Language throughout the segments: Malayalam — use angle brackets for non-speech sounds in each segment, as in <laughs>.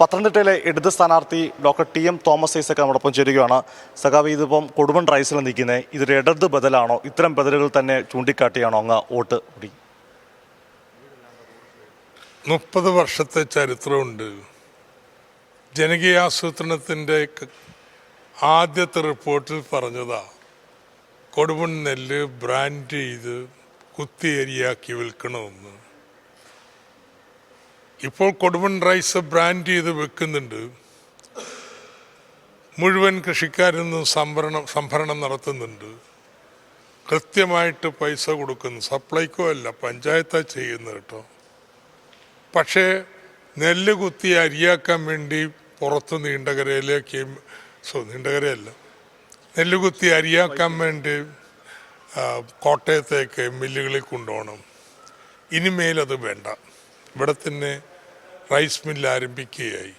പത്തനംതിട്ടയിലെ ഇടത് സ്ഥാനാർത്ഥി doctor T M Thomas Isaac നമ്മോടൊപ്പം ചേരുകയാണ്. സഖാവ് ഇതിപ്പം കൊടുമൺ റൈസിൽ നിൽക്കുന്നത് ഇതൊരു ഇടത് ബദലാണോ? ഇത്തരം ബദലുകൾ തന്നെ ചൂണ്ടിക്കാട്ടിയാണോ അങ്ങ് വോട്ട് കൂടി? മുപ്പത് വർഷത്തെ ചരിത്രമുണ്ട്. ജനകീയാസൂത്രണത്തിന്റെ ആദ്യത്തെ റിപ്പോർട്ടിൽ പറഞ്ഞതാ കൊടുമൺ നെല്ല് ബ്രാൻഡ് ചെയ്ത് കുത്തിയേരിയാക്കി വിൽക്കണമെന്ന്. ഇപ്പോൾ കൊടുമൺ റൈസ് ബ്രാൻഡ് ചെയ്ത് വെക്കുന്നുണ്ട്. മുഴുവൻ കൃഷിക്കാരിൽ നിന്നും സംഭരണം സംഭരണം നടത്തുന്നുണ്ട്. കൃത്യമായിട്ട് പൈസ കൊടുക്കുന്നു. സപ്ലൈക്കോ അല്ല പഞ്ചായത്താ ചെയ്യുന്നത് കേട്ടോ. പക്ഷേ നെല്ല് കുത്തി അരിയാക്കാൻ വേണ്ടി പുറത്ത് നീണ്ടകരയിലേക്ക് സോ നീണ്ടകരയല്ല. നെല്ല് കുത്തി അരിയാക്കാൻ വേണ്ടി കോട്ടയത്തേക്ക് മില്ലുകളിൽ കൊണ്ടുപോകണം. ഇനിമേലത് വേണ്ട. ഇവിടെ തന്നെ റൈസ് മില്ല് ആരംഭിക്കുകയായി.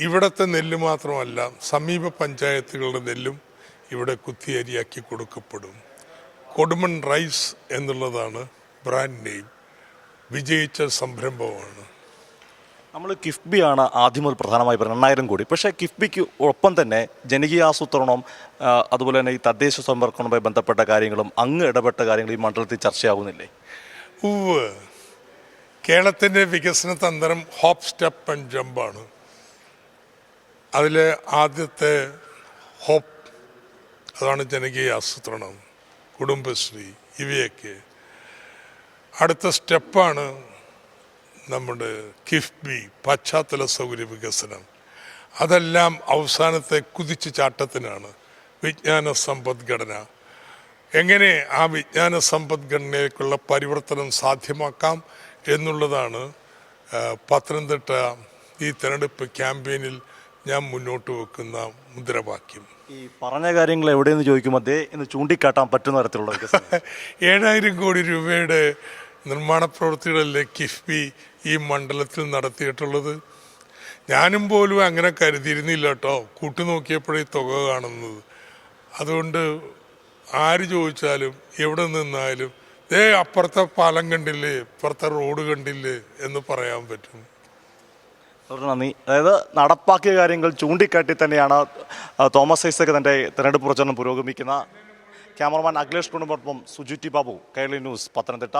ഇവിടത്തെ നെല്ല് മാത്രമല്ല സമീപ പഞ്ചായത്തുകളുടെ നെല്ലും ഇവിടെ കുത്തിയരിയാക്കി കൊടുക്കപ്പെടും. കൊടുമൺ റൈസ് എന്നുള്ളതാണ് ബ്രാൻഡ് നെയിം വിജയിച്ച സംരംഭമാണ്. നമ്മൾ കിഫ്ബിയാണ് ആദ്യം മുതൽ പ്രധാനമായി പറയുന്നത്. എണ്ണായിരം കോടി. പക്ഷേ കിഫ്ബിക്ക് ഒപ്പം തന്നെ ജനകീയ ആസൂത്രണം അതുപോലെ തന്നെ ഈ തദ്ദേശ സംവർക്കണവുമായി ബന്ധപ്പെട്ട കാര്യങ്ങളും അങ്ങ് ഇടപെട്ട കാര്യങ്ങളും ഈ മണ്ഡലത്തിൽ ചർച്ചയാകുന്നില്ലേ ഉവ് കേരളത്തിന്റെ വികസന തന്ത്രം ഹോപ്പ് സ്റ്റെപ്പ് ആൻഡ് ജമ്പാണ് അതിൽ ആദ്യത്തെ ഹോപ്പ് അതാണ് ജനകീയ ആസൂത്രണം. കുടുംബശ്രീ ഇവയൊക്കെ. അടുത്ത സ്റ്റെപ്പാണ് നമ്മുടെ കിഫ്ബി പശ്ചാത്തല സൗകര്യ വികസനം. അതെല്ലാം അവസാനത്തെ കുതിച്ചു ചാട്ടത്തിനാണ്. വിജ്ഞാന സമ്പദ്ഘടന എങ്ങനെ ആ വിജ്ഞാന സമ്പദ്ഘടനയിലേക്കുള്ള പരിവർത്തനം സാധ്യമാക്കാം? എന്നുള്ളതാണ് പത്തനംതിട്ട ഈ തെരഞ്ഞെടുപ്പ് ക്യാമ്പയിനിൽ ഞാൻ മുന്നോട്ട് വെക്കുന്ന മുദ്രാവാക്യം. ഈ പറഞ്ഞ കാര്യങ്ങൾ എവിടെയെന്ന് ചോദിക്കുമ്പോൾ അതേ എന്ന് ചൂണ്ടിക്കാട്ടാൻ പറ്റുന്ന തരത്തിലുള്ള <laughs> ഏഴായിരം കോടി രൂപയുടെ നിർമ്മാണ പ്രവൃത്തികളല്ലേ കിഫ്ബി ഈ മണ്ഡലത്തിൽ നടത്തിയിട്ടുള്ളത്. ഞാനും പോലും അങ്ങനെ കരുതിയിരുന്നില്ല കേട്ടോ. കൂട്ടി നോക്കിയപ്പോഴേ തുക കാണുന്നത്. അതുകൊണ്ട് ആര് ചോദിച്ചാലും എവിടെ നിന്നാലും ഏ അപ്പുറത്തെ പാലം കണ്ടില്ലേ ഇപ്പുറത്തെ റോഡ് കണ്ടില്ലേ എന്ന് പറയാൻ പറ്റും. നന്ദി. അതായത് നടപ്പാക്കിയ കാര്യങ്ങൾ ചൂണ്ടിക്കാട്ടി തന്നെയാണ് തോമസ് ഐസക് തന്റെ തെരഞ്ഞെടുപ്പ് പ്രചരണം പുരോഗമിക്കുന്ന ക്യാമറമാൻ അഖിലേഷ് കുടുംബം സുജുറ്റി ബാബു കേരള ന്യൂസ് പത്തനംതിട്ട.